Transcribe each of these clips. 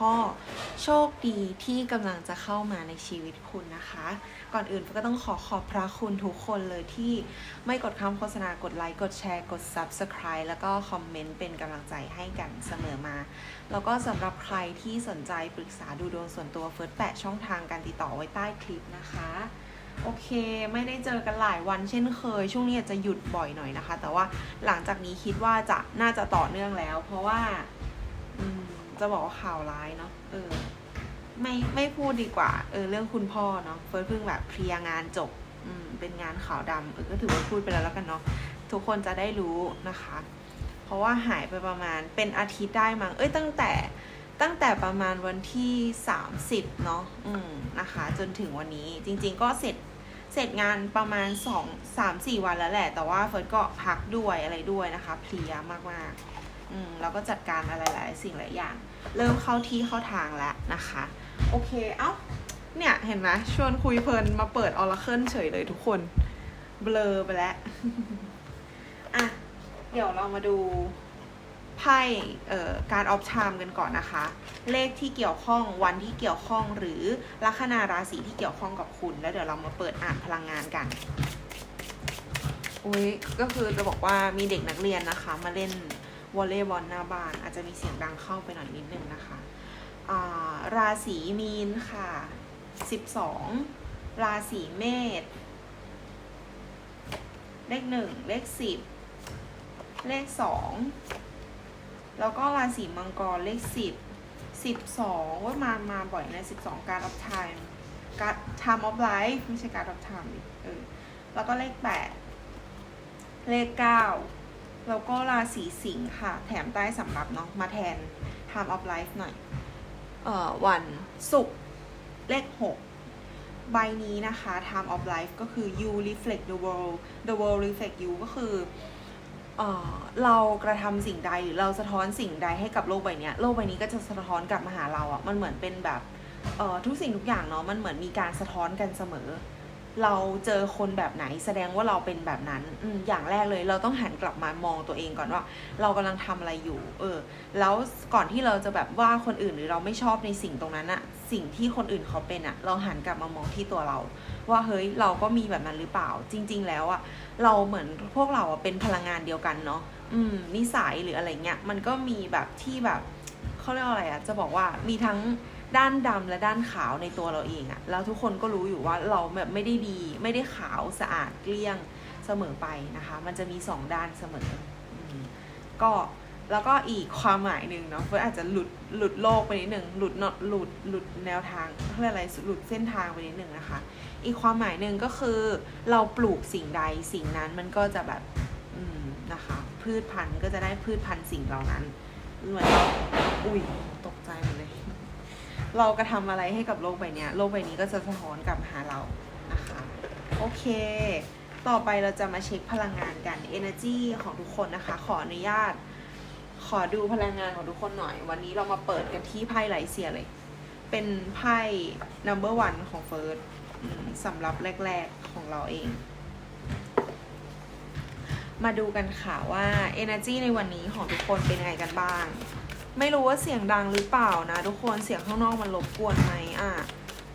ข้อโชคดีที่กำลังจะเข้ามาในชีวิตคุณนะคะ ก่อนอื่นก็ต้องขอขอบพระคุณทุกคนเลยที่ไม่กดคำโฆษณากดไลค์กดแชร์กด Subscribe แล้วก็คอมเมนต์เป็นกำลังใจให้กันเสมอมา แล้วก็สำหรับใครที่สนใจปรึกษาดูดวงส่วนตัวเฟิร์สแปะช่องทางการติดต่อไว้ใต้คลิปนะคะโอเค ไม่ได้เจอกันหลายวันเช่นเคย ช่วงนี้อาจจะหยุดบ่อยหน่อยนะคะ แต่ว่าหลังจากนี้คิดว่าจะน่าจะต่อเนื่องแล้ว เพราะว่าอืม จะบอกว่าข่าวร้ายเนาะเออ ไม่ไม่พูดดีกว่า เออ เรื่องคุณพ่อเนาะเฟิร์สเพิ่งแบบเคลียร์งานจบ อืม เป็นงานขาวดำเออก็ถือว่าพูดไปแล้วแล้วกันเนาะทุกคนจะได้รู้นะคะ เพราะว่าหายไปประมาณเป็นอาทิตย์ได้มั้งเอ้ยตั้งแต่ตั้งแต่ประมาณวันที่ 30 เนาะอืมนะคะ จนถึงวันนี้จริง ๆ ก็เสร็จเสร็จงานประมาณ 2 3 4 วันแล้วแหละ แต่ว่าเฟิร์สก็พักด้วยอะไรด้วยนะคะ เพลียมากๆ อืมแล้วก็จัดการอะไรหลายสิ่งหลายอย่าง เริ่มเข้าที่เข้าทางแล้วนะคะ โอเค เอ้า เนี่ยเห็นไหมชวนคุยเพลินมาเปิดออร์เคิลเฉยเลยทุกคน เบลอไปแล้ว อะ เดี๋ยวเรามาดูไพ่การออฟชามกันก่อนนะคะ เลขที่เกี่ยวข้องวันที่เกี่ยวข้องหรือลัคนาราศีที่เกี่ยวข้องกับคุณ แล้วเดี๋ยวเรามาเปิดอ่านพลังงานกันอุ้ยก็คือจะบอกว่ามีเด็กนักเรียนนะคะ มาเล่น วอลเลย์บอลหน้าบ้าน อาจจะมีเสียงดังเข้าไปหน่อยนิดนึงนะคะราศีมีนค่ะ 12 ราศีเมษเลขหนึ่งเลขสิบเลขสองแล้วก็ราศีมังกรเลขสิบสิบสองว่ามามาบ่อยในสิบสองการ of time การ time of life ไม่ใช่การ of time ดิเออแล้วก็เลขแปดเลขเก้า แล้วก็ราศีสิงค์ค่ะ แถมใต้สำรับเนาะมาแทน time of life หน่อย เอ่อวันศุกร์เลขหกใบนี้นะคะ time of life ก็คือ you reflect the world the world reflect you ก็คือเออเรากระทำสิ่งใดหรือเราสะท้อนสิ่งใดให้กับโลกใบนี้โลกใบนี้ก็จะสะท้อนกลับมาหาเราอะ่ะมันเหมือนเป็นแบบเออทุกสิ่งทุกอย่างเนาะมันเหมือนมีการสะท้อนกันเสมอ เราเจอคนแบบไหนแสดงว่าเราเป็นแบบนั้นออย่างแรกเลย เราต้องหันกลับมามองตัวเองก่อนว่า เรากำลังทำอะไรอยู่ เออ แล้วก่อนที่เราจะแบบว่าคนอื่นหรือเราไม่ชอบในสิ่งตรงนั้นอะสิ่งที่คนอื่นเขาเป็นอะเราหันกลับมามองที่ตัวเรา ว่าเฮ้ยเราก็มีแบบนั้นหรือเปล่า จริง ๆ แล้วอะเราเหมือนพวกเราอะเป็นพลังงานเดียวกันเนาะอืม นิสัยหรืออะไรเงี้ยมันก็มีแบบที่แบบเขาเรียกว่าอะไรอะจะบอกว่ามีทั้ง ด้านดำและด้านขาวในตัวเราเองอะแล้วทุกคนก็รู้อยู่ว่าเราแบบไม่ได้ดี ไม่ได้ขาวสะอาดเกลี้ยงเสมอไปนะคะ มันจะมีสองด้านเสมอก็แล้วก็อีกความหมายหนึ่งเนาะเฟิร์สอาจจะหลุดหลุดโลกไปนิดหนึ่งหลุดเนาะหลุดหลุดแนวทางเรียกอะไรหลุดเส้นทางไปนิดหนึ่งนะคะ อีกความหมายหนึ่งก็คือเราปลูกสิ่งใดสิ่งนั้นมันก็จะแบบอืมนะคะ พืชพันธุ์ก็จะได้พืชพันธุ์สิ่งเหล่านั้นเหมือนอุ้ยตกใจหมดเลย เรากระทำอะไรให้กับโลกใบนี้โลกใบนี้ก็จะสะท้อนกลับมาหาเรานะคะโอเค ต่อไปเราจะมาเช็คพลังงานกัน energy ของทุกคนนะคะ ขออนุญาต ขอดูพลังงานของทุกคนหน่อย วันนี้เรามาเปิดกันที่ไพ่ไหลเสียเลย เป็นไพ่ number one ของเฟิร์สสำหรับแรก ๆของเราเอง มาดูกันค่ะว่า energy ในวันนี้ของทุกคนเป็นยังไงกันบ้าง ไม่รู้ว่าเสียงดังหรือเปล่านะ ทุกคนเสียงข้างนอกมันรบกวนไหมอะ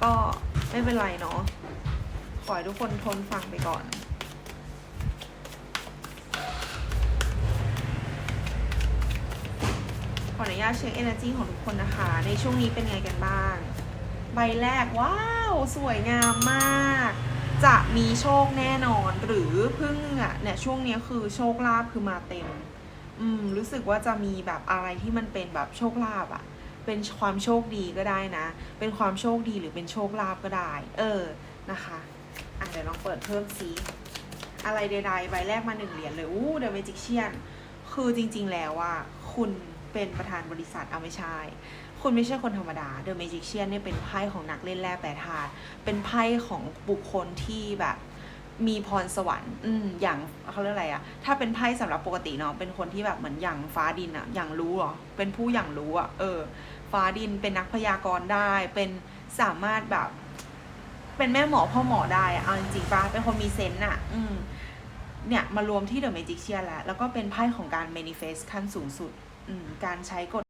ก็ไม่เป็นไรเนาะขอให้ทุกคนทนฟังไปก่อน ขออนุญาตเช็ค energy ของทุกคนนะคะ ในช่วงนี้เป็นไงกันบ้าง ใบแรก ว้าว สวยงามมาก จะมีโชคแน่นอนหรือพิ่งอะเนี่ยช่วงนี้คือโชคลาภคือมาเต็ม อืมรู้สึกว่าจะมีแบบอะไรที่มันเป็นแบบโชคลาภอะเป็นความโชคดีก็ได้นะ เป็นความโชคดีหรือเป็นโชคลาภก็ได้ เออนะคะอะเดี๋ยวลองเปิดเพิ่มซิอะไรใดๆใบแรกมาหนึ่งเหรียญเลยอู้เดอะเมจิกเชียนคือจริง ๆ แล้วว่าคุณเป็นประธานบริษัทเอาไม่ใช่ คุณไม่ใช่คนธรรมดาเดอะเมจิกเชียนเนี่ยเป็นไพ่ของนักเล่นแร่แปรธาตุเป็นไพ่ของบุคคลที่แบบ มีพรสวรรค์ อืมอย่างเขาเรียกอะไรอะถ้าเป็นไพ่สำหรับปกติเนาะเป็นคนที่แบบเหมือนอย่างฟ้าดินอะอย่างรู้เหรอ เป็นผู้อย่างรู้อะเออ ฟ้าดินเป็นนักพยากรณ์ได้ เป็นสามารถแบบ เป็นแม่หมอพ่อหมอได้อะเอาจริงๆปะเป็นคนมีเซนส์อะอืม เนี่ยมารวมที่เดอะเมจิกเชียแล้ว แล้วก็เป็นไพ่ของการ manifest ขั้นสูงสุด อืม การใช้กฎ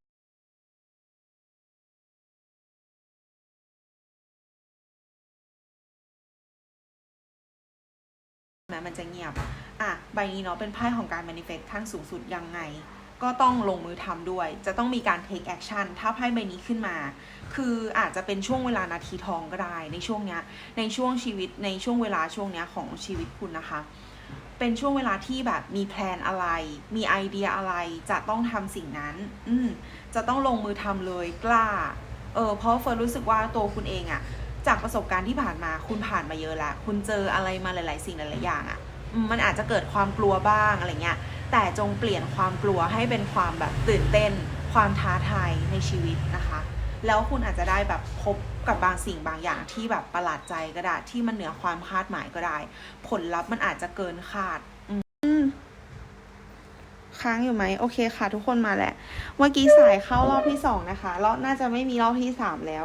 มันจะเงียบ อะ ใบนี้เนาะเป็นไพ่ของการ manifest ขั้นสูงสุดยังไง ก็ต้องลงมือทำด้วย จะต้องมีการ take action ถ้าไพ่ใบนี้ขึ้นมา คืออาจจะเป็นช่วงเวลานาทีทองก็ได้ ในช่วงเนี้ย ในช่วงชีวิต ในช่วงเวลาช่วงเนี้ยของชีวิตคุณนะคะ เป็นช่วงเวลาที่แบบมีแพลนอะไร มีไอเดียอะไร จะต้องทำสิ่งนั้น อืมจะต้องลงมือทำเลย กล้า เออ เพราะเฟิร์นรู้สึกว่าตัวคุณเองอะ จากประสบการณ์ที่ผ่านมาคุณผ่านมาเยอะล้วคุณเจออะไรมาหลาย ๆ สิ่งหลาย ๆ อย่างอะอืมมันอาจจะเกิดความกลัวบ้างอะไรเงี้ย แต่จงเปลี่ยนความกลัวให้เป็นความแบบตื่นเต้น ความท้าทายในชีวิตนะคะ แล้วคุณอาจจะได้แบบพบกับบางสิ่งบางอย่างที่แบบประหลาดใจก็ได้ที่มันเหนือความคาดหมายก็ได้ ผลลัพธ์มันอาจจะเกินคาดค้างอยู่ไหมโอเคค่ะ ทุกคนมาแหล้วเมื่อกี้สายเข้ารอบที่สองนะคะรอบน่าจะไม่มีรอบที่สามแล้ว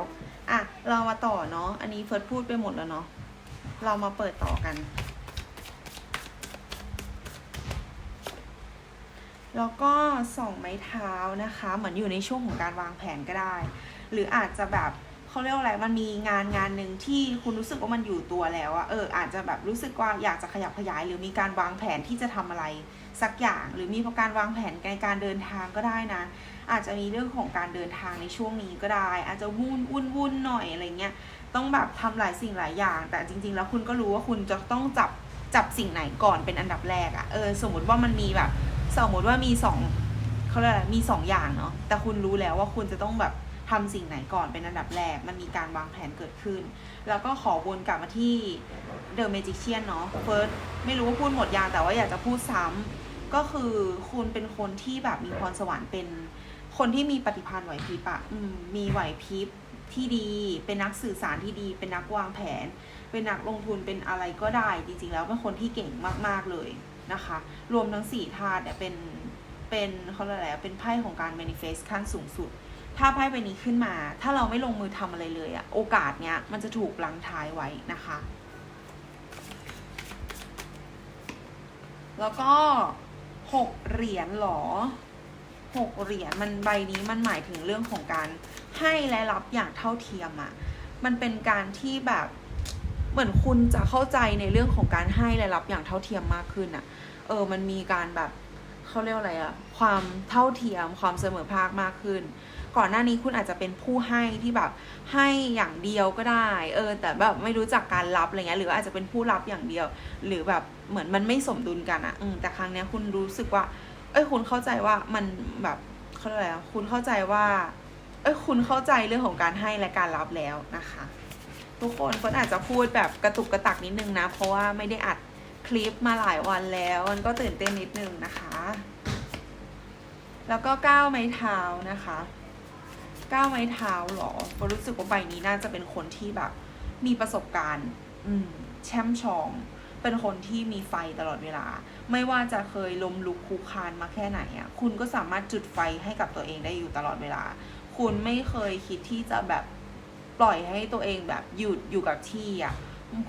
อะ เรามาต่อเนาะ อันนี้เฟิร์สพูดไปหมดแล้วเนาะ เรามาเปิดต่อกัน แล้วก็สองไม้เท้านะคะ เหมือนอยู่ในช่วงของการวางแผนก็ได้ หรืออาจจะแบบเขาเรียกว่าอะไร มันมีงานงานหนึ่งที่คุณรู้สึกว่ามันอยู่ตัวแล้วอะเออ อาจจะแบบรู้สึกว่าอยากจะขยับขยาย หรือมีการวางแผนที่จะทำอะไร สักอย่าง หรือมีการวางแผนในการเดินทางก็ได้นะ อาจจะมีเรื่องของการเดินทางในช่วงนี้ก็ได้ อาจจะวุ่นวุ่นวุ่นหน่อยอะไรเงี้ยต้องแบบทำหลายสิ่งหลายอย่าง แต่จริง ๆ แล้วคุณก็รู้ว่าคุณจะต้องจับจับสิ่งไหนก่อนเป็นอันดับแรกอะเออสมมติว่ามันมีแบบ สมมติว่ามีสองเขาเรียกอะไรมีสองอย่างเนาะแต่คุณรู้แล้วว่าคุณจะต้องแบบทำสิ่งไหนก่อนเป็นอันดับแรก มันมีการวางแผนเกิดขึ้น แล้วก็ขอวนกลับมาที่ The Magician เนาะเฟิร์สไม่รู้ว่าพูดหมดยางแต่ว่าอยากจะพูดซ้ำ ก็คือคุณเป็นคนที่แบบมีพรสวรรค์เป็นคนที่มีปฏิภาณไหวพริบอะมีไหวพริบที่ดี เป็นนักสื่อสารที่ดี เป็นนักวางแผน เป็นนักลงทุนเป็นอะไรก็ได้ จริงๆ แล้วเป็นคนที่เก่งมากๆเลยนะคะ รวมทั้งสี่ธาตุเนี่ยเป็นเป็นเขาเรียกอะไรเป็นไพ่ของการ manifest ขั้นสูงสุด ถ้าไพ่ใบนี้ขึ้นมา ถ้าเราไม่ลงมือทำอะไรเลยอะโอกาสเนี้ยมันจะถูกลังท้ายไว้นะคะ แล้วก็ หกเหรียญหรอหกเหรียญมันใบนี้มันหมายถึงเรื่องของการให้และรับอย่างเท่าเทียมอะ่ะ มันเป็นการที่แบบเหมือนคุณจะเข้าใจในเรื่องของการให้และรับอย่างเท่าเทียมมากขึ้นอะ่ะ เออ มันมีการแบบเขาเรียกอะไรอะ ความเท่าเทียมความเสมอภาคมากขึ้น ก่อนหน้านี้คุณอาจจะเป็นผู้ให้ที่แบบให้อย่างเดียวก็ได้ เออ แต่แบบไม่รู้จักการรับอะไรเงี้ย หรืออาจจะเป็นผู้รับอย่างเดียว หรือแบบ เหมือนมันไม่สมดุลกันอะอืมแต่ครั้งเนี้ยคุณรู้สึกว่า เอ้ยคุณเข้าใจว่ามันแบบเขาเรียกอะไรอะคุณเข้าใจว่า เอ้ยคุณเข้าใจเรื่องของการให้และการรับแล้วนะคะ ทุกคนคนอาจจะพูดแบบกระตุกกระตักนิดนึงนะ เพราะว่าไม่ได้อัดคลิปมาหลายวันแล้ว มันก็ตื่นเต้นนิดนึงนะคะ แล้วก็ก้าวไม้เท้านะคะก้าวไม้เท้าเหรอก็รู้สึกว่าใบนี้น่าจะเป็นคนที่แบบ มีประสบการณ์ อืมแช่มชอง เป็นคนที่มีไฟตลอดเวลา ไม่ว่าจะเคยล้มลุกคลุกคลานมาแค่ไหนอะคุณก็สามารถจุดไฟให้กับตัวเองได้อยู่ตลอดเวลา คุณไม่เคยคิดที่จะแบบปล่อยให้ตัวเองแบบหยุดอยู่กับที่อะ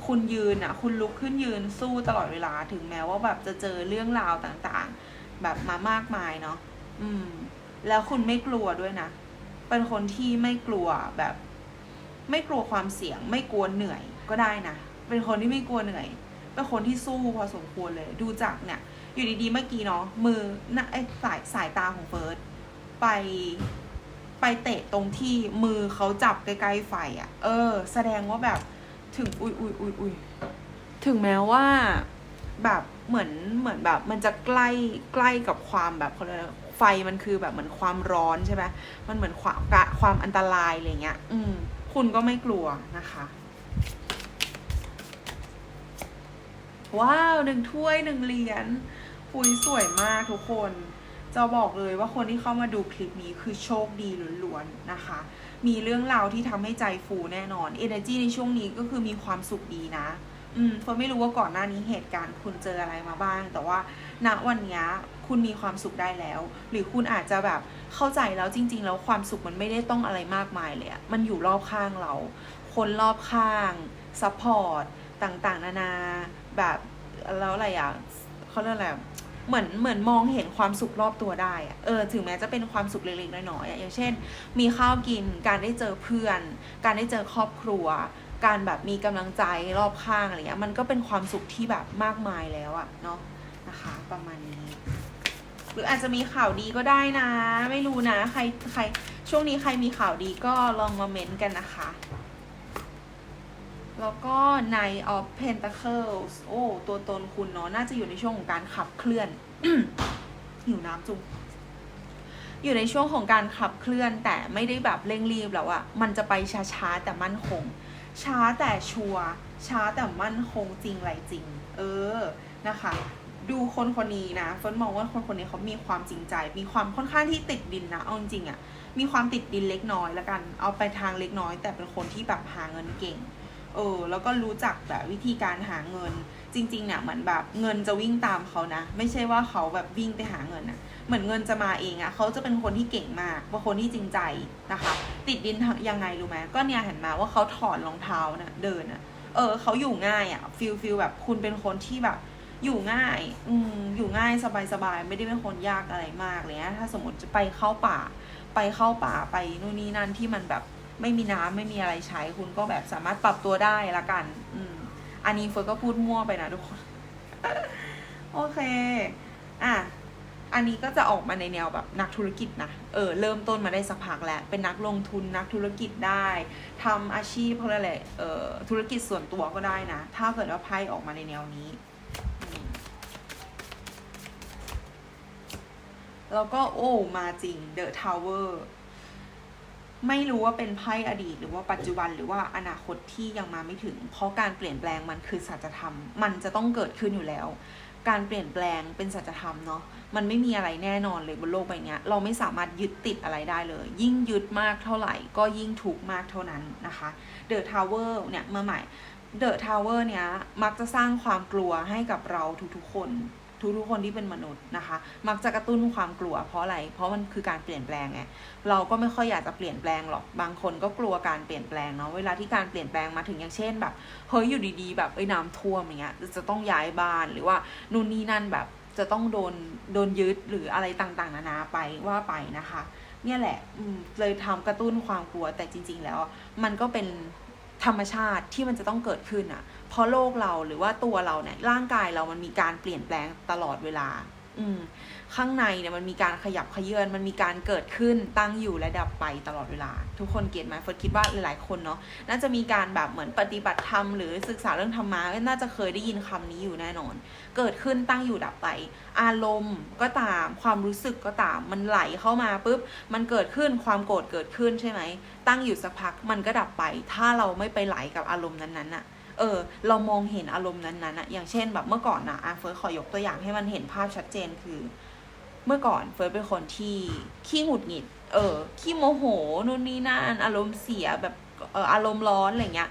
คุณยืนอะ คุณลุกขึ้นยืนสู้ตลอดเวลาถึงแม้ว่าแบบจะเจอเรื่องราวต่างๆ แบบมามากมายเนาะอืม แล้วคุณไม่กลัวด้วยนะ เป็นคนที่ไม่กลัวแบบ ไม่กลัวความเสี่ยง ไม่กลัวเหนื่อยก็ได้นะ เป็นคนที่ไม่กลัวเหนื่อย เป็นคนที่สู้พอสมควรเลย ดูจากเนี่ย อยู่ดีๆเมื่อกี้เนาะมือนะไอ้สายสายตาของเฟิร์สไปไปเตะตรงที่มือเขาจับใกล้ๆไฟอะ่ะ เออ แสดงว่าแบบถึงอุยอุยอุยอุยถึงแม้ว่าแบบเหมือนเหมือนแบบมันจะใกล้ใกล้กับความแบบเขาเรียกอะไรไฟมันคือแบบเหมือนความร้อนใช่ไหมมันเหมือนความกะความอันตรายอะไรเงี้ย อืม คุณก็ไม่กลัวนะคะ ว้าวหนึ่งถ้วยหนึ่งเหรียญคุยสวยมากทุกคน จะบอกเลยว่าคนที่เข้ามาดูคลิปนี้คือโชคดีล้วนๆนะคะ มีเรื่องราวที่ทำให้ใจฟูแน่นอน Energy ในช่วงนี้ก็คือมีความสุขดีนะ อืมเฟิร์นไม่รู้ว่าก่อนหน้านี้เหตุการณ์คุณเจออะไรมาบ้าง แต่ว่าณวันนี้คุณมีความสุขได้แล้ว หรือคุณอาจจะแบบเข้าใจแล้วจริง ๆ แล้วความสุขมันไม่ได้ต้องอะไรมากมายเลยอะมันอยู่รอบข้างเรา คนรอบข้างซัพพอร์ต ต่างๆ นานาแบบแล้วอะไรอะเขาเรียกอะไรอะเหมือนเหมือนมองเห็นความสุขรอบตัวได้อะเออถึงแม้จะเป็นความสุขเล็กๆน้อยๆอย่างเช่น มีข้าวกินการได้เจอเพื่อน การได้เจอครอบครัว การแบบมีกำลังใจรอบข้างอะไรเงี้ยมันก็เป็นความสุขที่แบบมากมายแล้วอะเนาะนะคะประมาณนี้ หรืออาจจะมีข่าวดีก็ได้นะ ไม่รู้นะ ใครใครช่วงนี้ใครมีข่าวดีก็ลองมาเม้นต์กันนะคะ แล้วก็ Knight of Pentacles โอ้ ตัวตนคุณเนาะ น่าจะอยู่ในช่วงของการขับเคลื่อน หิวน้ำจุงอยู่ในช่วงของการขับเคลื่อนแต่ไม่ได้แบบเร่งรีบแล้วอะมันจะไปช้าๆแต่มั่นคง ช้าแต่ชัวร์ช้าแต่มั่นคงจริงไรจริง เออ นะคะ ดูคนคนนี้นะเฟิร์นมองว่าคนคนนี้เขามีความจริงใจ มีความค่อนข้างที่ติดดินนะ เอาจริงอะมีความติดดินเล็กน้อยแล้วกัน เอาไปทางเล็กน้อย แต่เป็นคนที่แบบหาเงินเก่ง เออแล้วก็รู้จักแบบวิธีการหาเงิน จริงๆเนี่ยเหมือนแบบเงินจะวิ่งตามเขานะ ไม่ใช่ว่าเขาแบบวิ่งไปหาเงินนะเหมือนเงินจะมาเองอะเขาจะเป็นคนที่เก่งมากเป็นคนที่จริงใจนะคะ ติดดินยังไงรู้ไหมก็เนี่ยเห็นมาว่าเขาถอดรองเท้านะเดินอะเออเขาอยู่ง่ายอะฟิลฟิลแบบคุณเป็นคนที่แบบอยู่ง่าย อืมอยู่ง่ายสบายๆ ไม่ได้เป็นคนยากอะไรมากเลยนะถ้าสมมติจะไปเข้าป่า ไปเข้าป่าไปนู่นนี่นั่นที่มันแบบ ไม่มีน้ำไม่มีอะไรใช้คุณก็แบบสามารถปรับตัวได้ละกัน อืม อันนี้เฟิร์นก็พูดมั่วไปนะทุกคน โอเค อะ อันนี้ก็จะออกมาในแนวแบบนักธุรกิจนะ เออ เริ่มต้นมาได้สักพักแล้ว เป็นนักลงทุนนักธุรกิจได้ทำอาชีพเขาเรียกอะไรเออธุรกิจส่วนตัวก็ได้นะ ถ้าเกิดว่าไพ่ออกมาในแนวนี้แล้วก็โอ้มาจริง The Tower ไม่รู้ว่าเป็นไพ่อดีต หรือว่าปัจจุบันหรือว่าอนาคตที่ยังมาไม่ถึง เพราะการเปลี่ยนแปลงมันคือสัจธรรม มันจะต้องเกิดขึ้นอยู่แล้ว การเปลี่ยนแปลงเป็นสัจธรรมเนาะมันไม่มีอะไรแน่นอนเลยบนโลกใบนี้เราไม่สามารถยึดติดอะไรได้เลย ยิ่งยึดมากเท่าไหร่ ก็ยิ่งถูกมากเท่านั้นนะคะ The Tower เนี่ยเมื่อใหม่ The Tower เนี้ยมักจะสร้างความกลัวให้กับเราทุกๆคน ทุกๆคนที่เป็นมนุษย์นะคะ มักจะกระตุ้นความกลัวเพราะอะไร เพราะมันคือการเปลี่ยนแปลงไงเราก็ไม่ค่อยอยากจะเปลี่ยนแปลงหรอกบางคนก็กลัวการเปลี่ยนแปลงเนาะเวลาที่การเปลี่ยนแปลงมาถึงอย่างเช่นแบบเฮ้ยอยู่ดีๆ แบบเอ้น้ำท่วมอย่างเงี้ยจะต้องย้ายบ้านหรือว่านู่นนี่นั่นแบบจะต้องโดนโดนยึดหรืออะไรต่างๆ นานาไปว่าไปนะคะ เนี่ยแหละอืเลยทำกระตุ้นความกลัวแต่จริง ๆ แล้ว มันก็เป็นธรรมชาติที่มันจะต้องเกิดขึ้นอะ เพราะโลกเราหรือว่าตัวเราเนี่ยร่างกายเรามันมีการเปลี่ยนแปลงตลอดเวลา อืม ข้างในเนี่ยมันมีการขยับขยื้อนมันมีการเกิดขึ้นตั้งอยู่และดับไปตลอดเวลา ทุกคนเก็ตไหมเฟิร์สคิดว่าหลายๆคนเนาะน่าจะมีการแบบเหมือนปฏิบัติธรรมหรือศึกษาเรื่องธรรมะน่าจะเคยได้ยินคำนี้อยู่แน่นอน เกิดขึ้นตั้งอยู่ดับไป อารมณ์ก็ตาม ความรู้สึกก็ตาม มันไหลเข้ามาปุ๊บมันเกิดขึ้นความโกรธเกิดขึ้นใช่ไหมตั้งอยู่สักพักมันก็ดับไป ถ้าเราไม่ไปไหลกับอารมณ์นั้นๆน่ะ เออเรามองเห็นอารมณ์นั้นๆอะอย่างเช่นแบบเมื่อก่อนนะอะเฟิร์สขอยกตัวอย่างให้มันเห็นภาพชัดเจนคือ เมื่อก่อนเฟิร์สเป็นคนที่ขี้หงุดหงิด เออขี้โมโหนู่นนี่นั่นอารมณ์เสียแบบเอออารมณ์ร้อนอะไรเงี้ย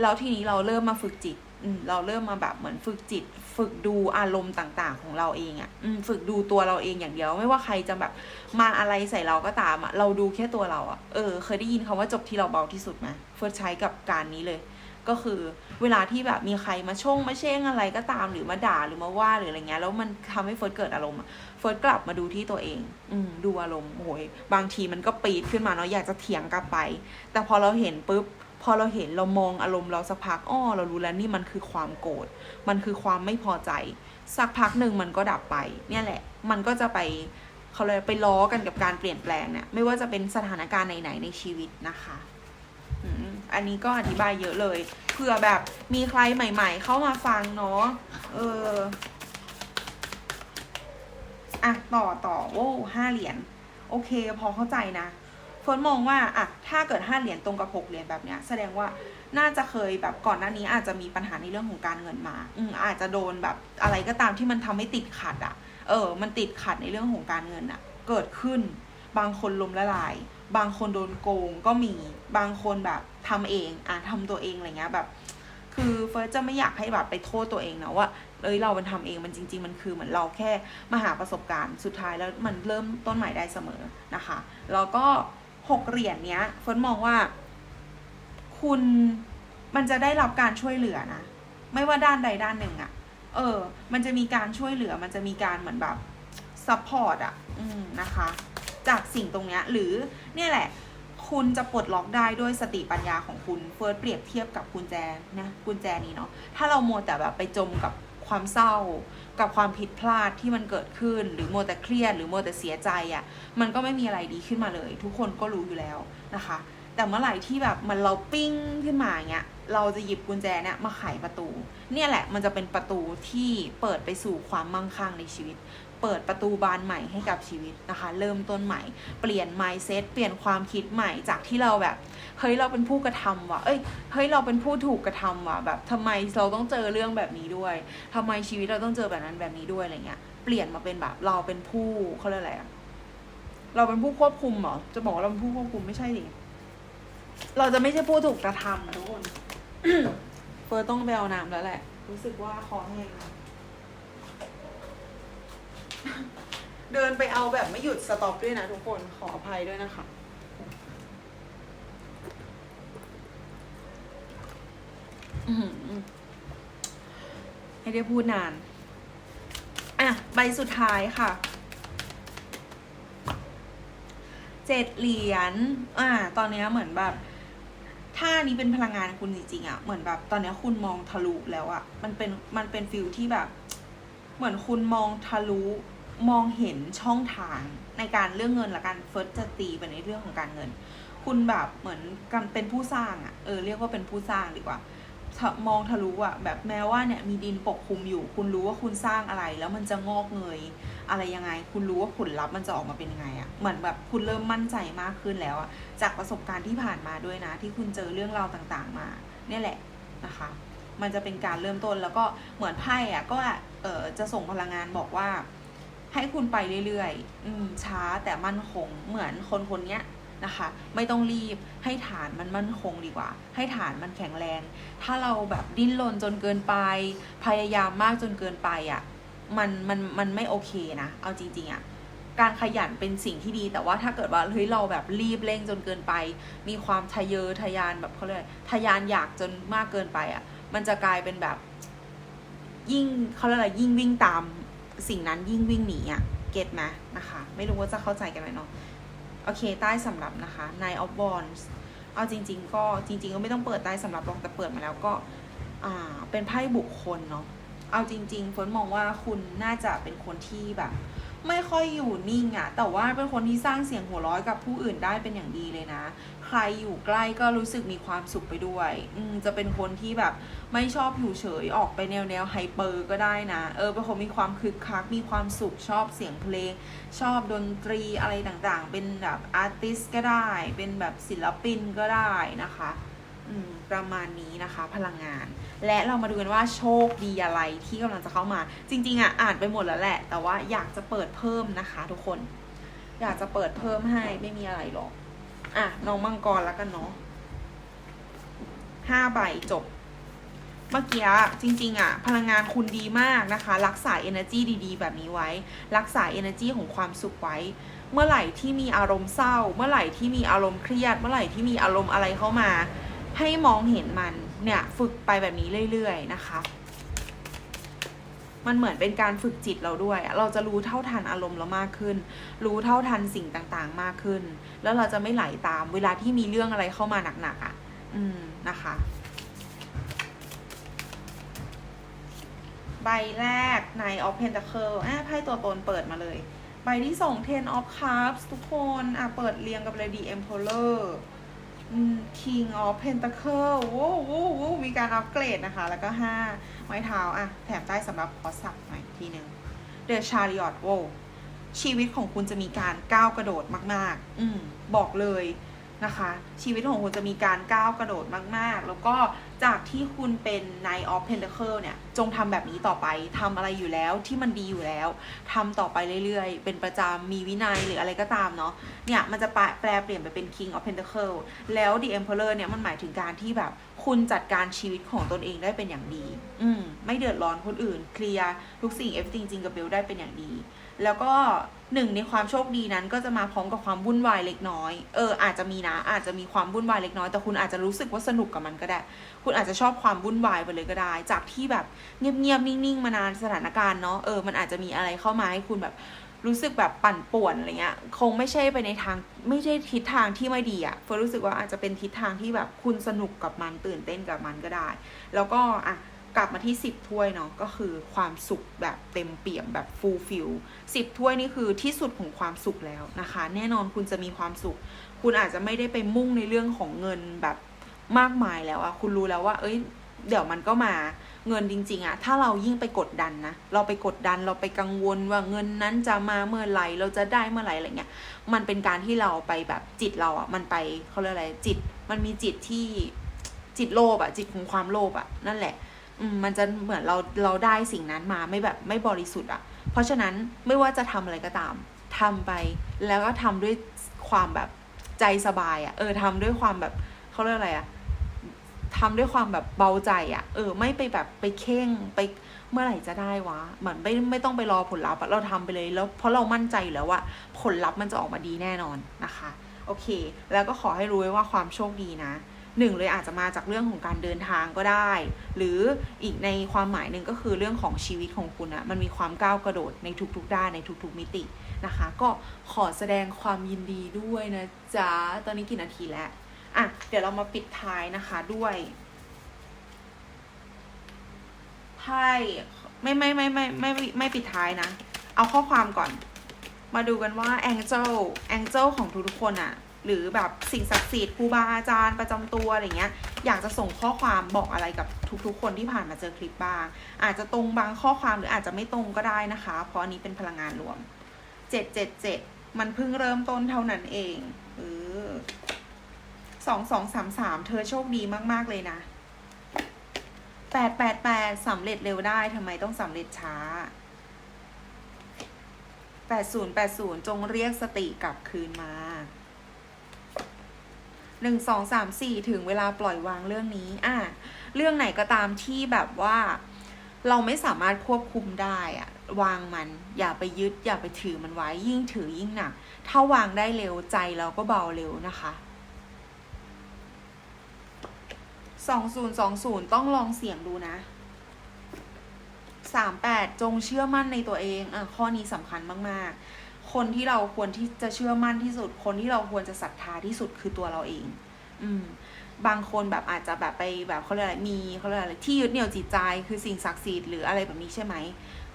แล้วทีนี้เราเริ่มมาฝึกจิตอืมเราเริ่มมาแบบเหมือนฝึกจิต ฝึกดูอารมณ์ต่างๆ ของเราเองอะ่ะอืมฝึกดูตัวเราเองอย่างเดียว ไม่ว่าใครจะแบบมาอะไรใส่เราก็ตามอะ่ะเราดูแค่ตัวเราอะ่ะเออเคยได้ยินคำว่าจบที่เราเบาที่สุดไหมเฟิร์สใช้กับการนี้เลย ก็คือเวลาที่แบบมีใครมาชงมาเช่งอะไรก็ตามหรือมาด่าหรือมาว่าหรืออะไรเงี้ยแล้วมันทำให้เฟิร์สเกิดอารมณ์เฟิร์สกลับมาดูที่ตัวเอง อืดูอารมณ์โอ้ยบางทีมันก็ปีดขึ้นมาเนาะอยากจะเถียงกลับไป แต่พอเราเห็นปุ๊บพอเราเห็นเรามองอารมณ์เราสักพักอ้อเรารู้แล้วนี่มันคือความโกรธมันคือความไม่พอใจ สักพักหนึ่งมันก็ดับไป เนี่ยแหละ มันก็จะไปเขาเลยไปล้อกันกับการเปลี่ยนแปลงเนี่ยไม่ว่าจะเป็นสถานการณ์ไหนๆในชีวิตนะคะ อันนี้ก็อธิบายเยอะเลยเผื่อแบบมีใครใหม่ ๆ เข้ามาฟังเนาะเอออะต่อต่อโว้ห้าเหรียญโอเค พอเข้าใจนะเฟิร์นมองว่าอะถ้าเกิดห้าเหรียญตรงกับหกเหรียญแบบเนี้ย แสดงว่าน่าจะเคยแบบก่อนหน้านี้อาจจะมีปัญหาในเรื่องของการเงินมา อืมอาจจะโดนแบบอะไรก็ตามที่มันทำให้ติดขัดอะ เออ มันติดขัดในเรื่องของการเงินอะ เกิดขึ้น บางคนล้มละลาย บางคนโดนโกงก็มี บางคนแบบทำเองอะทำตัวเองอะไรเงี้ยแบบ คือเฟิร์สจะไม่อยากให้แบบไปโทษตัวเองนะว่าเอ้ยเรามันทำเองมันจริง ๆ มันคือเหมือนเราแค่มาหาประสบการณ์สุดท้ายแล้วมันเริ่มต้นใหม่ได้เสมอนะคะแล้วก็หกเหรียญเนี้ยเฟิร์สมองว่า คุณมันจะได้รับการช่วยเหลือนะไม่ว่าด้านใดด้านหนึ่งอะเออ มันจะมีการช่วยเหลือ มันจะมีการเหมือนแบบซัพพอร์ตอะอืมนะคะ จากสิ่งตรงเนี้ย หรือเนี่ยแหละ คุณจะปลดล็อกได้ด้วยสติปัญญาของคุณเฟิร์สเปรียบเทียบกับกุญแจนะกุญแจนี้เนาะถ้าเราโมแต่แบบไปจมกับความเศร้า กับความผิดพลาดที่มันเกิดขึ้น หรือโมแต่เครียดหรือโมแต่เสียใจอะ่ะมันก็ไม่มีอะไรดีขึ้นมาเลย ทุกคนก็รู้อยู่แล้วนะคะ แต่เมื่อไหร่ที่แบบมันเราปิ้งขึ้นมาเงี้ยเราจะหยิบกุญแจเนี่ยมาไขประตู เนี่ยแหละมันจะเป็นประตูที่เปิดไปสู่ความมั่งคั่งในชีวิต เปิดประตูบานใหม่ให้กับชีวิตนะคะ เริ่มต้นใหม่ เปลี่ยน mindset เปลี่ยนความคิดใหม่จากที่เราแบบ เฮ้ยเราเป็นผู้กระทำว่ะ เอ้ย เฮ้ยเราเป็นผู้ถูกกระทำว่ะ แบบทำไมเราต้องเจอเรื่องแบบนี้ด้วยทำไมชีวิตเราต้องเจอแบบนั้นแบบนี้ด้วยอะไรเงี้ย เปลี่ยนมาเป็นแบบเราเป็นผู้เขาเรียกอะไรอะเราเป็นผู้ควบคุมเหรอ จะบอกว่าเราเป็นผู้ควบคุมไม่ใช่ดิเราจะไม่ใช่ผู้ถูกกระทำทุกคนเฟิร์ต้องไปเอาน้ำแล้วแหละ รู้สึกว่าคอแห้งแล้ว เดินไปเอาแบบไม่หยุดสต็อปด้วยนะทุกคนขออภัยด้วยนะคะไม่ได้พูดนาน อะ ใบสุดท้ายค่ะ เจ็ดเหรียญ อ่า ตอนนี้เหมือนแบบ ถ้านี้เป็นพลังงานคุณจริงๆอะ่ะ เหมือนแบบ ตอนนี้คุณมองทะลุแล้วอะ่ะ มันเป็น มันเป็นฟิลที่แบบ เหมือนคุณมองทะลุ มองเห็นช่องทางในการเรื่องเงินละกันเฟิร์สจะตีไปในเรื่องของการเงิน คุณแบบเหมือนกันเป็นผู้สร้างอะ่ะเออเรียกว่าเป็นผู้สร้างดีกว่ามองทะลุอะแบบแม้ว่าเนี่ยมีดินปกคลุมอยู่ คุณรู้ว่าคุณสร้างอะไร แล้วมันจะงอกเงย อะไรยังไง คุณรู้ว่าผลลัพธ์มันจะออกมาเป็นยังไงอะเหมือนแบบคุณเริ่มมั่นใจมากขึ้นแล้วอะจากประสบการณ์ที่ผ่านมาด้วยนะ ที่คุณเจอเรื่องราวต่างๆ มาเนี่ยแหละนะคะ มันจะเป็นการเริ่มต้นแล้วก็เหมือนไพ่อะก็เออจะส่งพลังงานบอกว่า ให้คุณไปเรื่อยๆ อืมช้าแต่มั่นคงเหมือนคนคนเนี้ยนะคะ ไม่ต้องรีบให้ฐานมันมั่นคงดีกว่า ให้ฐานมันแข็งแรง ถ้าเราแบบดิ้นรนจนเกินไป พยายามมากจนเกินไปอะ่ะมันมันมันไม่โอเคนะ เอาจริงๆอะ่ะการขยันเป็นสิ่งที่ดี แต่ว่าถ้าเกิดว่าเฮ้ยเราแบบรีบเร่งจนเกินไป มีความทะเยอทะยานแบบเขาเรียกทะยานอยากจนมากเกินไปอะ่ะ มันจะกลายเป็นแบบยิ่งเขาเรียกอะไรยิ่งวิ่งตาม สิ่งนั้นยิ่งวิ่งหนีอะ่ะเก็ตไหมนะคะ ไม่รู้ว่าจะเข้าใจกันไหมเนาะโอเค ใต้สำรับนะคะ Nine of Wands เอาจริง ๆ ก็จริง ๆ ก็ไม่ต้องเปิดใต้สำรับหรอกแต่เปิดมาแล้วก็อ่าเป็นไพ่บุคคลเนาะเอาจริงๆเฟิร์นมองว่าคุณน่าจะเป็นคนที่แบบ ไม่ค่อยอยู่นิ่งอะแต่ว่าเป็นคนที่สร้างเสียงหัวเร้อยกับผู้อื่นได้เป็นอย่างดีเลยนะ ใครอยู่ใกล้ก็รู้สึกมีความสุขไปด้วย อืจะเป็นคนที่แบบ ไม่ชอบอยู่เฉยออกไปแนวแนวไฮเปอร์ก็ได้นะ เออเป็นคนมีความคึกคัก มีความสุขชอบเสียงเพลง ชอบดนตรีอะไรต่างๆ เป็นแบบอาร์ติสก็ได้ เป็นแบบศิลปินก็ได้นะคะประมาณนี้นะคะพลังงาน และเรามาดูกันว่าโชคดีอะไรที่กำลังจะเข้ามา จริง ๆอะอ่านไปหมดแล้วแหละ แต่ว่าอยากจะเปิดเพิ่มนะคะ ทุกคน อยากจะเปิดเพิ่มให้ไม่มีอะไรหรอก อะน้องมังกรแล้วกันเนาะห้าใบจบ เมื่อกี้จริง ๆ อะ พลังงานคุณดีมากนะคะ รักษา energy ดีๆ แบบนี้ไว้ รักษา energy ของความสุขไว้ เมื่อไหร่ที่มีอารมณ์เศร้า เมื่อไหร่ที่มีอารมณ์เครียด เมื่อไหร่ที่มีอารมณ์อะไรเข้ามา ให้มองเห็นมันเนี่ยฝึกไปแบบนี้เรื่อย ๆ นะคะ มันเหมือนเป็นการฝึกจิตเราด้วย เราจะรู้เท่าทันอารมณ์เรามากขึ้น รู้เท่าทันสิ่งต่างๆ มากขึ้น แล้วเราจะไม่ไหลตาม เวลาที่มีเรื่องอะไรเข้ามาหนักๆอะ่ะ อืมนะคะ ใบแรกใน of Pentacle อะไพ่ตัวตนเปิดมาเลย ใบที่สอง Ten of Cups ทุกคนอะเปิดเรียงกับ Lady Emperor อืม King of Pentacle โว้วโว้วโว้มีการอัปเกรดนะคะ แล้วก็ห้าไม้เท้าอะแถมใต้สำหรับขอสับหน่อยทีหนึ่ง The Chariot โว้วชีวิตของคุณจะมีการก้าวกระโดดมาก ๆ อืมบอกเลยนะคะ ชีวิตของคุณจะมีการก้าวกระโดดมาก ๆ แล้วก็ จากที่คุณเป็น Knight of Pentacle เนี่ย จงทำแบบนี้ต่อไปทำอะไรอยู่แล้วที่มันดีอยู่แล้วทำต่อไปเรื่อยๆ เป็นประจำมีวินัยหรืออะไรก็ตามเนาะเนี่ยมันจะแปลแปลเปลี่ยนไปเป็น King of Pentacle แล้ว The Emperor เนี่ยมันหมายถึงการที่แบบคุณจัดการชีวิตของตนเองได้เป็นอย่างดี อืมไม่เดือดร้อนคนอื่นเคลียร์ทุกสิ่ง everything จริงกับเบลได้เป็นอย่างดี แล้วก็ หนึ่งในความโชคดีนั้นก็จะมาพร้อมกับความวุ่นวายเล็กน้อย เอออาจจะมีนะ อาจจะมีความวุ่นวายเล็กน้อย แต่คุณอาจจะรู้สึกว่าสนุกกับมันก็ได้ คุณอาจจะชอบความวุ่นวายไปเลยก็ได้ จากที่แบบเงียบๆนิ่งๆมานานสถานการณ์เนาะ เออ มันอาจจะมีอะไรเข้ามาให้คุณแบบรู้สึกแบบปั่นป่วนอะไรเงี้ย คงไม่ใช่ไปในทางไม่ใช่ทิศทางที่ไม่ดีอะเฟิร์รู้สึกว่าอาจจะเป็นทิศทางที่แบบคุณสนุกกับมันตื่นเต้นกับมันก็ได้ แล้วก็อะ กลับมาที่ 10 ถ้วยเนาะก็คือความสุขแบบเต็มเปี่ยมแบบฟูลฟิลสิบถ้วยนี่คือที่สุดของความสุขแล้วนะคะ แน่นอนคุณจะมีความสุข คุณอาจจะไม่ได้ไปมุ่งในเรื่องของเงินแบบมากมายแล้วอะคุณรู้แล้วว่า เอ้ย เดี๋ยวมันก็มาเงินจริง ๆอะถ้าเรายิ่งไปกดดันนะ เราไปกดดันเราไปกังวลว่าเงินนั้นจะมาเมื่อไหร่เราจะได้เมื่อไหร่อะไรเงี้ยมันเป็นการที่เราไปแบบจิตเราอะมันไปเขาเรียกอะไรจิต มันมีจิตที่จิตโลภอะจิตของความโลภอะนั่นแหละ มันจะเหมือนเราเราได้สิ่งนั้นมาไม่แบบไม่บริสุทธิ์อะเพราะฉะนั้นไม่ว่าจะทำอะไรก็ตามทำไปแล้วก็ทำด้วยความแบบใจสบายอะเออทำด้วยความแบบเขาเรียกอะไรอะทำด้วยความแบบเบาใจอะเออ ไม่ไปแบบไปเข่งไปเมื่อไหร่จะได้วะเหมือนไม่ไม่ต้องไปรอผลลัพธ์เราทำไปเลยแล้วเพราะเรามั่นใจอยู่แล้วว่า ผลลัพธ์มันจะออกมาดีแน่นอนนะคะ โอเค แล้วก็ขอให้รู้ไว้ว่าความโชคดีนะ หนึ่งเลยอาจจะมาจากเรื่องของการเดินทางก็ได้ หรืออีกในความหมายหนึ่งก็คือเรื่องของชีวิตของคุณอะมันมีความก้าวกระโดดในทุกๆ ด้านในทุกๆมิตินะคะ ก็ขอแสดงความยินดีด้วยนะจ๊ะ ตอนนี้กี่นาทีแล้วอะเดี๋ยวเรามาปิดท้ายนะคะด้วยไพ่ไม่ไม่ไม่ไม่ไม่ไม่ปิดท้ายนะ เอาข้อความก่อน มาดูกันว่า Angel Angel ของทุกๆคนอะ หรือแบบสิ่งศักดิ์สิทธิ์ครูบาอาจารย์ประจำตัวอะไรเงี้ยอยากจะส่งข้อความบอกอะไรกับทุกๆ คนที่ผ่านมาเจอคลิปบ้าง อาจจะตรงบางข้อความหรืออาจจะไม่ตรงก็ได้นะคะ เพราะอันนี้เป็นพลังงานรวม 777 มันเพิ่งเริ่มต้นเท่านั้นเองเออสองสองสามสามเธอโชคดีมากๆเลยนะแปดแปดแปดสำเร็จเร็วได้ทำไมต้องสำเร็จช้าแปดศูนย์แปดศูนย์จงเรียกสติกลับคืนมา หนึ่งสองสามสี่ถึงเวลาปล่อยวางเรื่องนี้อะเรื่องไหนก็ตามที่แบบว่า เราไม่สามารถควบคุมได้อะวางมัน อย่าไปยึด อย่าไปถือมันไว้ ยิ่งถือยิ่งหนัก ถ้าวางได้เร็วใจเราก็เบาเร็วนะคะสองศูนย์สองศูนย์ต้องลองเสี่ยงดูนะสามแปดจงเชื่อมั่นในตัวเอง อะ ข้อนี้สำคัญมาก ๆ คนที่เราควรที่จะเชื่อมั่นที่สุด คนที่เราควรจะศรัทธาที่สุดคือตัวเราเอง อืม บางคนแบบอาจจะแบบไปแบบเขาเรียกอะไร มีเขาเรียกอะไร ที่ยึดเหนี่ยวจิตใจคือสิ่งศักดิ์สิทธิ์หรืออะไรแบบนี้ใช่ไหม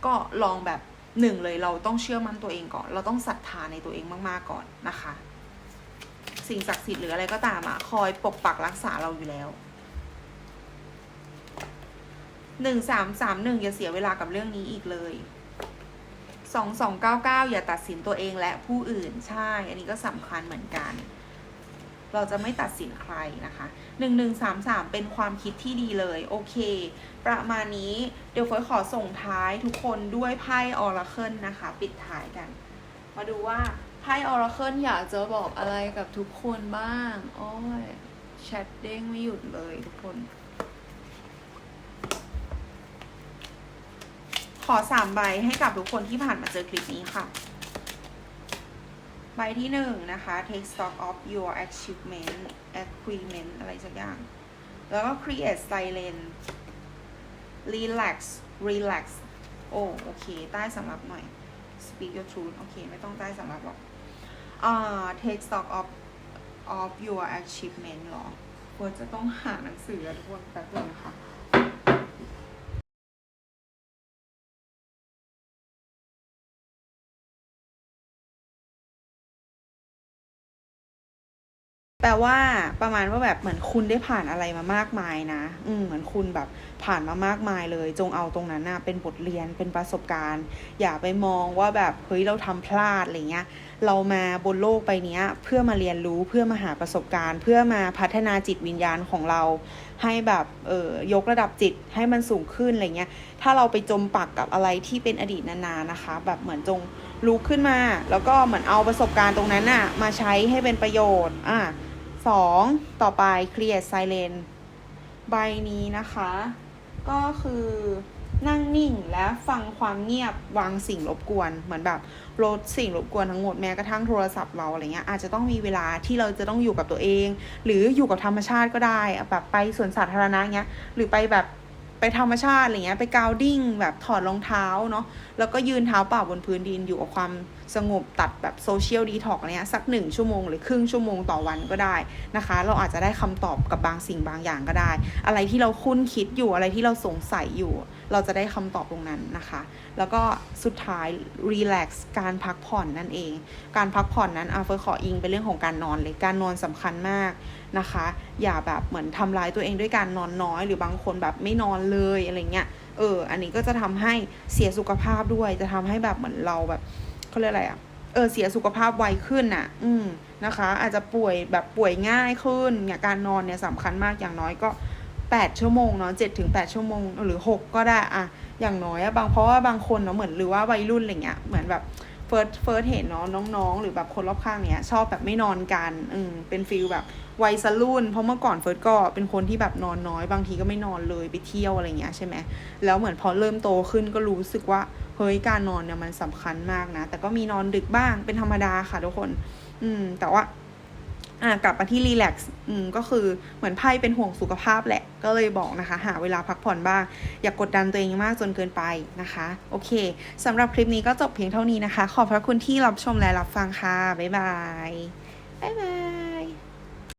ก็ลองแบบหนึ่งเลยเราต้องเชื่อมั่นตัวเองก่อน เราต้องศรัทธาในตัวเองมากๆก่อนนะคะ สิ่งศักดิ์สิทธิ์หรืออะไรก็ตามอะคอยปกปักรักษาเราอยู่แล้วหนึ่งสามสามหนึ่งอย่าเสียเวลากับเรื่องนี้อีกเลย สองสองเก้าเก้าอย่าตัดสินตัวเองและผู้อื่นใช่ อันนี้ก็สำคัญเหมือนกัน เราจะไม่ตัดสินใครนะคะหนึ่งหนึ่งสามสามเป็นความคิดที่ดีเลย โอเค ประมาณนี้เดี๋ยวเฟิร์สขอส่งท้ายทุกคนด้วยไพ่ออราเคิลนะคะ ปิดท้ายกัน มาดูว่าไพ่ออราเคิลอยากจะบอกอะไรกับทุกคนบ้าง โอ้ยแชทเด้งไม่หยุดเลยทุกคน ขอสามใบให้กับทุกคนที่ผ่านมาเจอคลิปนี้ค่ะ ใบที่หนึ่งนะคะ take stock of your achievement achievement อะไรสักอย่าง แล้วก็ create silence relax relax โอ้โอเค ใต้สำหรับหน่อย speak your truth โอเค ไม่ต้องใต้สำหรับหรอกอ่า take stock of of your achievement หรอควรจะต้องหาหนังสือทุกคนแป๊บนึงนะคะ ลว่าประมาณว่าแบบเหมือนคุณได้ผ่านอะไรมามากมายนะ อืมเหมือนคุณแบบผ่านมามากมายเลย จงเอาตรงนั้นน่ะเป็นบทเรียนเป็นประสบการณ์ อย่าไปมองว่าแบบเฮ้ยเราทำพลาดอะไรเงี้ย เรามาบนโลกใบเนี้ย เพื่อมาเรียนรู้เพื่อมาหาประสบการณ์ เพื่อมาพัฒนาจิตวิญญาณของเรา ให้แบบเอ่อยกระดับจิตให้มันสูงขึ้นอะไรเงี้ย ถ้าเราไปจมปักกับอะไรที่เป็นอดีตนานๆนะคะ แบบเหมือนจงลุกขึ้นมา แล้วก็เหมือนเอาประสบการณ์ตรงนั้นน่ะ มาใช้ให้เป็นประโยชน์อะ สองต่อไป create silence ใบนี้นะคะ ก็คือนั่งนิ่งและฟังความเงียบวางสิ่งรบกวน เหมือนแบบลดสิ่งรบกวนทั้งหมดแม้กระทั่งโทรศัพท์เราอะไรเงี้ยอาจจะต้องมีเวลาที่เราจะต้องอยู่กับตัวเอง หรืออยู่กับธรรมชาติก็ได้แบบไปสวนสาธารณะเงี้ยหรือไปแบบ ไปธรรมชาติอะไรเงี้ยไปกาวดิ้งแบบถอดรองเท้าเนาะแล้วก็ยืนเท้าเปล่าบนพื้นดินอยู่กับความสงบตัดแบบโซเชียลดีท็อกเนี้ยสักหนึ่งชั่วโมงหรือครึ่งชั่วโมงต่อวันก็ได้นะคะ เราอาจจะได้คำตอบกับบางสิ่งบางอย่างก็ได้ อะไรที่เราคุ้นคิดอยู่อะไรที่เราสงสัยอยู่ เราจะได้คำตอบตรงนั้นนะคะ แล้วก็สุดท้าย relax การพักผ่อนนั่นเอง การพักผ่อนนั้นอาเฟอร์ขออิงเป็นเรื่องของการนอนเลยการนอนสำคัญมาก นะคะ อย่าแบบเหมือนทำร้ายตัวเองด้วยการนอนน้อย หรือบางคนแบบไม่นอนเลยอะไรเงี้ยเออ อันนี้ก็จะทำให้เสียสุขภาพด้วย จะทำให้แบบเหมือนเราแบบเขาเรียกอะไรอะเออเสียสุขภาพไวขึ้นน่ะ อืมนะคะ อาจจะป่วยแบบป่วยง่ายขึ้นเนี่ยการนอนเนี่ยสำคัญมากอย่างน้อยก็8ชั่วโมงเนาะ7ถึง8ชั่วโมงหรือ6ก็ได้อะอย่างน้อยอะบางเพราะว่าบางคนเนาะเหมือนหรือว่าวัยรุ่นอะไรเงี้ยเหมือนแบบ เฟิร์สเฟิร์สเห็นเนาะน้องๆ หรือแบบคนรอบข้างเนี้ยชอบแบบไม่นอนกันอืมเป็นฟิลแบบวัยสรุ่นเพราะเมื่อก่อนเฟิร์สก็เป็นคนที่แบบนอนน้อย บางทีก็ไม่นอนเลยไปเที่ยวอะไรเงี้ยใช่ไหมแล้วเหมือนพอเริ่มโตขึ้นก็รู้สึกว่าเฮ้ยการนอนเนี่ยมันสำคัญมากนะ แต่ก็มีนอนดึกบ้างเป็นธรรมดาค่ะทุกคน อืมแต่ว่า อะกลับมาที่รีแลกซ์อืมก็คือเหมือนไพ่เป็นห่วงสุขภาพแหละ ก็เลยบอกนะคะ หาเวลาพักผ่อนบ้าง อย่ากกดดันตัวเองมากจนเกินไปนะคะ โอเคสำหรับคลิปนี้ก็จบเพียงเท่านี้นะคะ ขอบพระคุณที่รับชมและรับฟังค่ะ บ๊ายบาย บ๊ายบาย